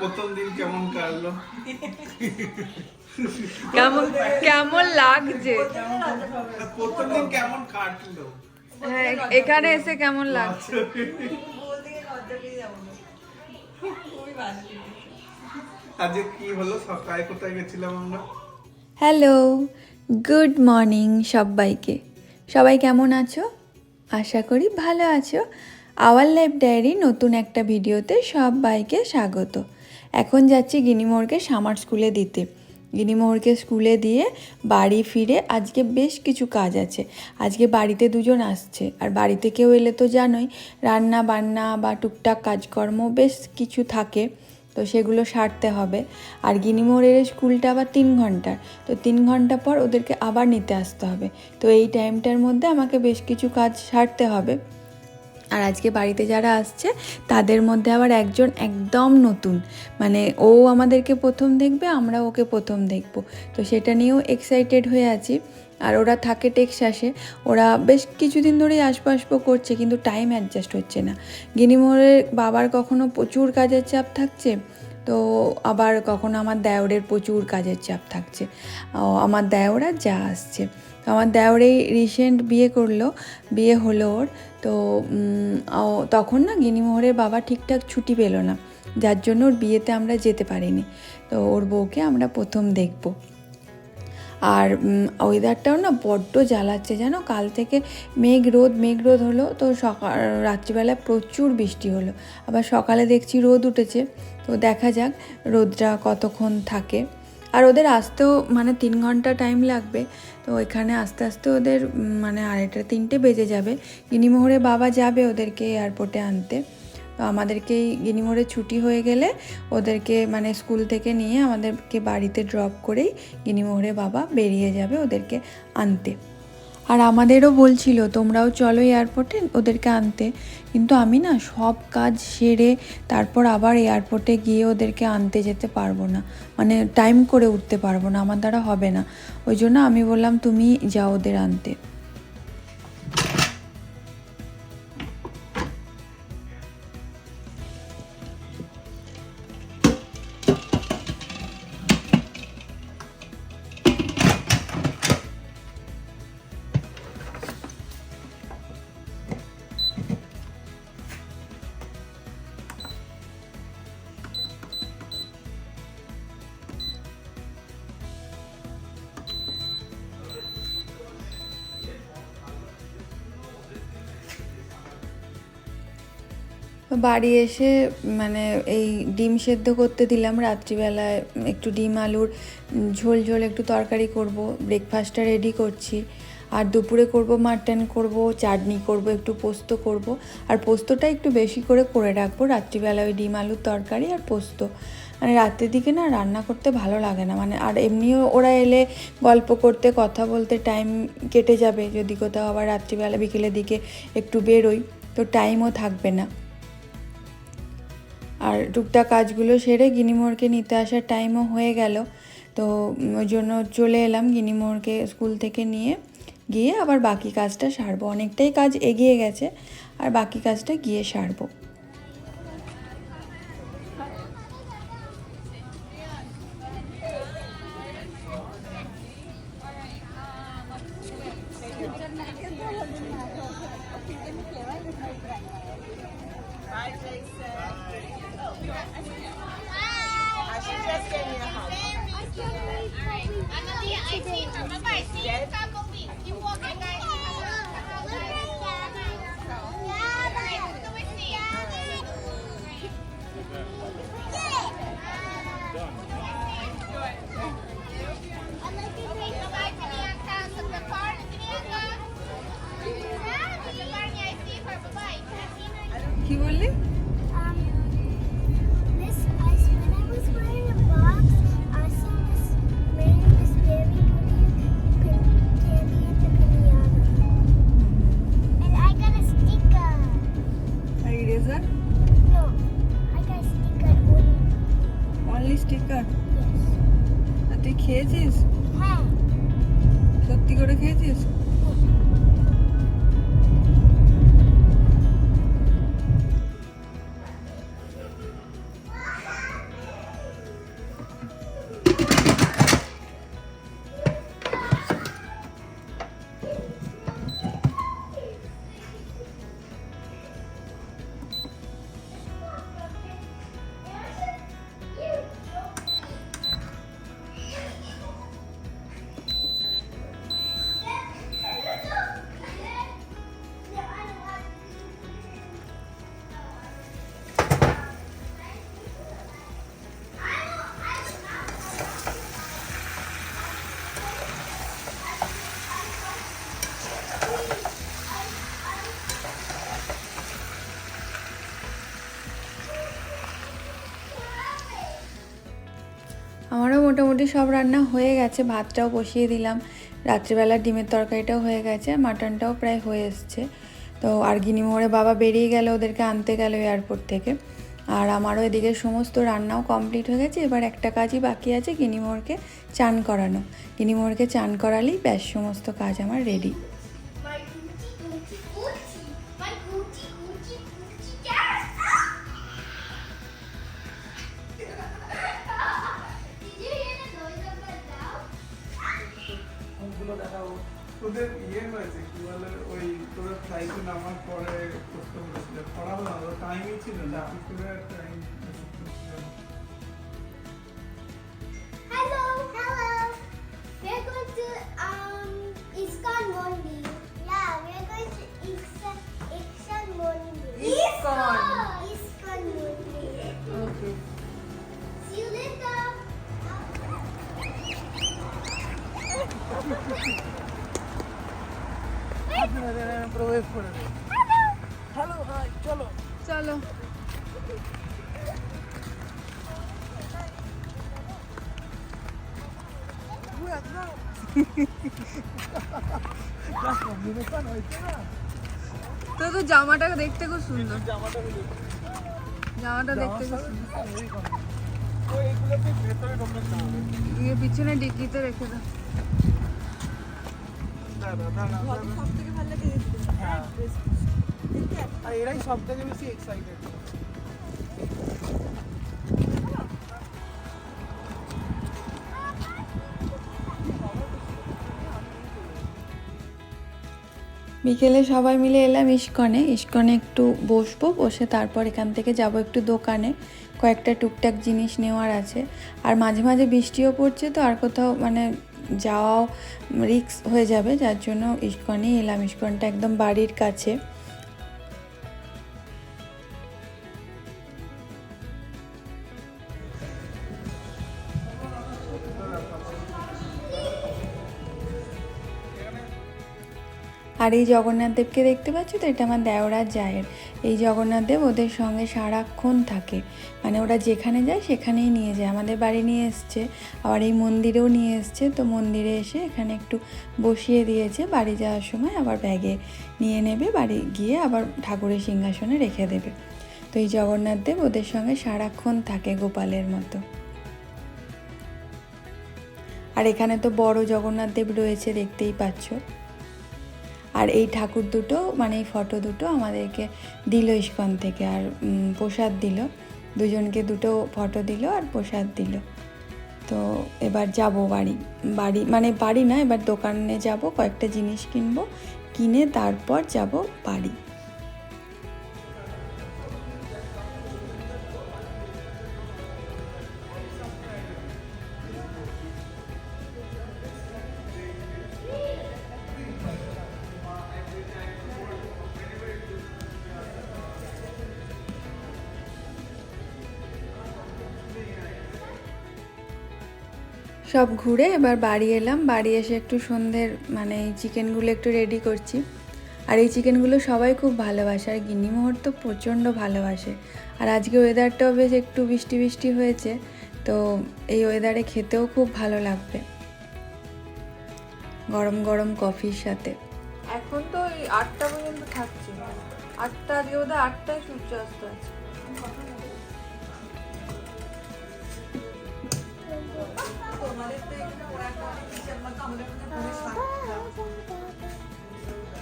প্রথম দিন কেমন কাটলো? কেমন কেমন লাগছে? প্রথম দিন কেমন কাটলো? হ্যাঁ এখানে এসে কেমন লাগছে? আজকে কি হলো? সকালে কোথায় গেছিলাম আমরা? হ্যালো গুড মর্নিং সবাইকে। সবাই কেমন আছো? আশা করি ভালো আছো। আওয়ার লাইফ ডায়েরি নতুন একটা ভিডিওতে সব বাইকে স্বাগত। এখন যাচ্ছি গিনিমোড়কে সামার স্কুলে দিতে। গিনিমোহরকে স্কুলে দিয়ে বাড়ি ফিরে আজকে বেশ কিছু কাজ আছে। আজকে বাড়িতে দুজন আসছে। আর বাড়িতে কেউ এলে তো জানোই, রান্না বান্না বা টুকটাক কাজকর্ম বেশ কিছু থাকে, তো সেগুলো সারতে হবে। আর গিনিমোড়ের স্কুলটা আবার তিন ঘণ্টার, তো তিন ঘণ্টা পর ওদেরকে আবার নিতে আসতে হবে। তো এই টাইমটার মধ্যে আমাকে বেশ কিছু কাজ সারতে হবে। আর আজকে বাড়িতে যারা আসছে, তাদের মধ্যে আবার একজন একদম নতুন। মানে ও আমাদেরকে প্রথম দেখবে, আমরা ওকে প্রথম দেখব। তো সেটা নিয়েও এক্সাইটেড হয়ে আছি। আর ওরা থাকে টেক্সাসে, ওরা বেশ কিছুদিন ধরেই আসব আসব করছে, কিন্তু টাইম অ্যাডজাস্ট হচ্ছে না। গিনিমোহরের বাবার কখনো প্রচুর কাজের চাপ থাকছে, তো আবার কখনো আমার দেওরের প্রচুর কাজের চাপ থাকছে। আমার দেওরা যা আসছে। তো আমার দেওরেই রিসেন্ট বিয়ে করল, বিয়ে হলো ওর। তো তখন না গিনিমোহরের বাবা ঠিকঠাক ছুটি পেল না। যার জন্য ওর বিয়েতে আমরা যেতে পারিনি। তো ওর বউকে আমরা প্রথম দেখব। আর ওয়েদারটাও না বড্ড জ্বালাচ্ছে, জানো? কাল থেকে মেঘ রোদ মেঘ রোদ হলো, তো সকাল, রাত্রিবেলায় প্রচুর বৃষ্টি হলো। আবার সকালে দেখছি রোদ উঠেছে। তো দেখা যাক রোদটা কতক্ষণ থাকে। আর ওদের আসতেও মানে তিন ঘণ্টা টাইম লাগবে। তো এখানে আস্তে আস্তে ওদের মানে আড়াইটা তিনটে বেজে যাবে। গিনিমোহরে বাবা যাবে ওদেরকে এয়ারপোর্টে আনতে। তো আমাদেরকেই গিনিমোহরে ছুটি হয়ে গেলে ওদেরকে মানে স্কুল থেকে নিয়ে আমাদেরকে বাড়িতে ড্রপ করেই গিনিমোহরে বাবা বেরিয়ে যাবে ওদেরকে আনতে। আর আমাদেরও বলছিল, তোমরাও চলো এয়ারপোর্টে ওদেরকে আনতে। কিন্তু আমি না সব কাজ সেরে তারপর আবার এয়ারপোর্টে গিয়ে ওদেরকে আনতে যেতে পারব না। মানে টাইম করে উঠতে পারব না, আমার দ্বারা হবে না। ওই জন্য আমি বললাম, তুমি যাও ওদের আনতে। বাড়ি এসে মানে এই ডিম সেদ্ধ করতে দিলাম রাত্রিবেলায়, একটু ডিম, আলুর ঝোল ঝোল একটু তরকারি করব ব্রেকফাস্টটা রেডি করছি। আর দুপুরে করব মাটন করব চাটনি, করব একটু পোস্ত করব। আর পোস্তটা একটু বেশি করে করে রাখব রাত্রিবেলা ওই ডিম, আলুর তরকারি আর পোস্ত। মানে রাতের দিকে না রান্না করতে ভালো লাগে না মানে আর এমনিও ওরা এলে গল্প করতে, কথা বলতে টাইম কেটে যাবে। যদি কোথাও আবার রাত্রিবেলা বিকেলের দিকে একটু বেরোই, তো টাইমও থাকবে না। আর টুকটা কাজগুলো সেরে গিনিমোড়কে নিতে আসার টাইমও হয়ে গেল। তো ওই জন্য চলে এলাম গিনিমোড়কে স্কুল থেকে নিয়ে গিয়ে আবার বাকি কাজটা সারবো। অনেকটাই কাজ এগিয়ে গেছে, আর বাকি কাজটা গিয়ে সারবো। Only sticker Yes. আর তুই খেয়েছিস হ্যাঁ সত্যি করে খেয়েছিস মোটামুটি সব রান্না হয়ে গেছে। ভাতটাও বসিয়ে দিলাম। রাত্রিবেলা ডিমের তরকারিটাও হয়ে গেছে, মাটনটাও প্রায় হয়ে এসছে। তো আর গিনিমোড়ে বাবা বেরিয়ে গেল, ওদেরকে আনতে গেল এয়ারপোর্ট থেকে। আর আমারও এদিকে সমস্ত রান্নাও কমপ্লিট হয়ে গেছে। এবার একটা কাজই বাকি আছে গিনিমোরকে চান করানো। গিনিমোরকে চান করালেই ব্যাস, সমস্ত কাজ আমার রেডি তোদের ইয়ে হয়েছে কি বলে ওই তোদের ফ্লাইটে নামার পরে করতে বলেছিল পড়া হলো টাইমই ছিল না কি time Hello, hello. We're going to um Iskon Mondi. Yeah, we're going to Iskon Iskon Mondi. ISKCON. হয়েছে তো জামাটা দেখতে খুব সুন্দর। জামাটা দেখতে খুব সুন্দর। দিয়ে পিছনে ডিকিতে রেখে দাও এরাই সব থেকে বেশি এক্সাইটেড বিকেলে সবাই মিলে এলাম ইস্কনে। ইস্কনে একটু বসবো, বসে তারপর এখান থেকে যাব একটু দোকানে। কয়েকটা টুকটাক জিনিস নেওয়ার আছে। আর মাঝে মাঝে বৃষ্টিও পড়ছে তো আর কোথাও মানে যাওয়াও রিক্স হয়ে যাবে, যার জন্য ইস্কনেই এলাম। ইস্কনটা একদম বাড়ির কাছে। আর এই জগন্নাথ দেবকে দেখতে পাচ্ছ তো? এটা আমার দেওরার জায়ের। এই জগন্নাথ দেব ওদের সঙ্গে সারাক্ষণ থাকে। মানে ওরা যেখানে যায় সেখানেই নিয়ে যায়। আমাদের বাড়ি নিয়ে এসছে। আবার এই মন্দিরেও নিয়ে এসছে। তো মন্দিরে এসে এখানে একটু বসিয়ে দিয়েছে। বাড়ি যাওয়ার সময় আবার ব্যাগে নিয়ে নেবে। বাড়ি গিয়ে আবার ঠাকুরের সিংহাসনে রেখে দেবে। তো এই জগন্নাথ দেব ওদের সঙ্গে সারাক্ষণ থাকে গোপালের মতো। আর এখানে তো বড় জগন্নাথ দেব রয়েছে, দেখতেই পাচ্ছ। আর এই ঠাকুর দুটো মানে এই ফটো দুটো আমাদেরকে দিল ইস্কন থেকে আর প্রসাদ দিল। দুজনকে দুটো ফটো দিল আর প্রসাদ দিল। তো এবার যাব বাড়ি বাড়ি মানে বাড়ি না, এবার দোকানে যাব, কয়েকটা জিনিস কিনবো, কিনে তারপর যাব বাড়ি। সব ঘুরে এবার বাড়ি এলাম। বাড়ি এসে একটু সন্ধ্যের মানে এই চিকেনগুলো একটু রেডি করছি। আর এই চিকেনগুলো সবাই খুব ভালোবাসে। আর গিন্নিমোহর তো প্রচণ্ড ভালোবাসে। আর আজকে ওয়েদারটাও বেশ একটু বৃষ্টি বৃষ্টি হয়েছে। তো এই ওয়েদারে খেতেও খুব ভালো লাগবে। গরম গরম কফির সাথে। এখন তো ওই আটটা পর্যন্ত থাকছে। আটটা, আজকে বোধহয় আটটায় সূর্যাস্ত আছে।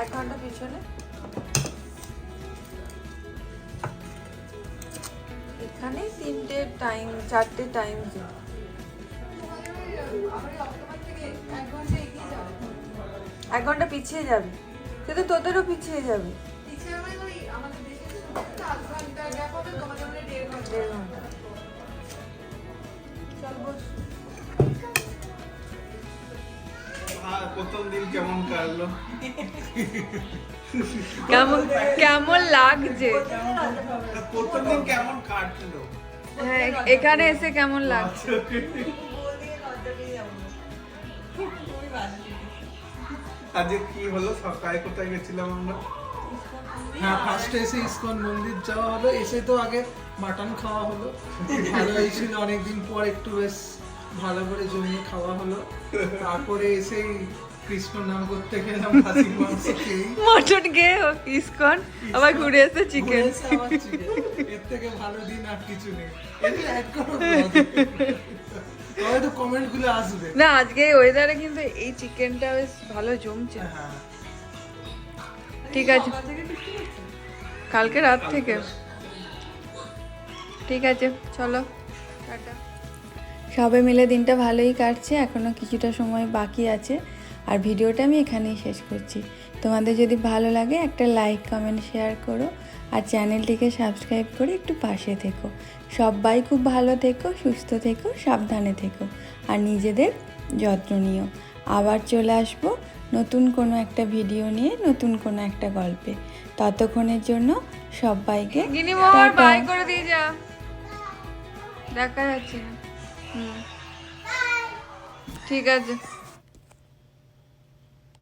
এক ঘণ্টা পিছনে। এখানে তিনটে টাইম চারটে টাইম এক ঘণ্টা পিছিয়ে যাবে। সে তো তোদেরও পিছিয়ে যাবে। দেড় ঘণ্টা। চল বস। প্রথম দিন কেমন কাটলো? কেমন কেমন লাগছে? প্রথম দিন কেমন কাটলো? হ্যাঁ এখানে এসে কেমন লাগছে? আজকে কি হলো? সকালে কোথায় গেছিলাম আমরা? হ্যাঁ ফার্স্টে এসে ইসকন মন্দির যাওয়া হলো। এসে তো আগে মাটন খাওয়া হলো। ভালো হয়েছিল অনেকদিন পর একটু বেশ ভালো করে জমিয়ে খাওয়া হলো। তারপরে এসেই কৃষ্ণ নাম করতে গেলাম খাসির মাংস খেয়েই। মটন খেয়ে ইসকন আবার ঘুরে এসে চিকেন ঘুরে এসে আবার chicken। এর থেকে ভালো দিন আর কিছু নেই। এগুলো অ্যাড করো হয়তো কমেন্টগুলো আসবে। না আজকে ওয়েদারে কিন্তু এই চিকেনটা বেশ ভালো জমছে। হ্যাঁ ঠিক আছে। কালকে রাত থেকে। ঠিক আছে চলো টাটা। সবে মিলে দিনটা ভালোই কাটছে এখনও কিছুটা সময় বাকি আছে আর ভিডিওটা আমি এখানেই শেষ করছি। তোমাদের যদি ভালো লাগে একটা লাইক কমেন্ট শেয়ার করো আর চ্যানেলটিকে সাবস্ক্রাইব করে একটু পাশে থেকো। সবাই খুব ভালো থেকো সুস্থ থেকো সাবধানে থেকো আর নিজেদের যত্ন নিও। আবার চলে আসব নতুন কোনো একটা ভিডিও নিয়ে নতুন কোনো একটা গল্পে। ততক্ষণের জন্য সবাইকে দেখা যাচ্ছে না। ঠিক আছে।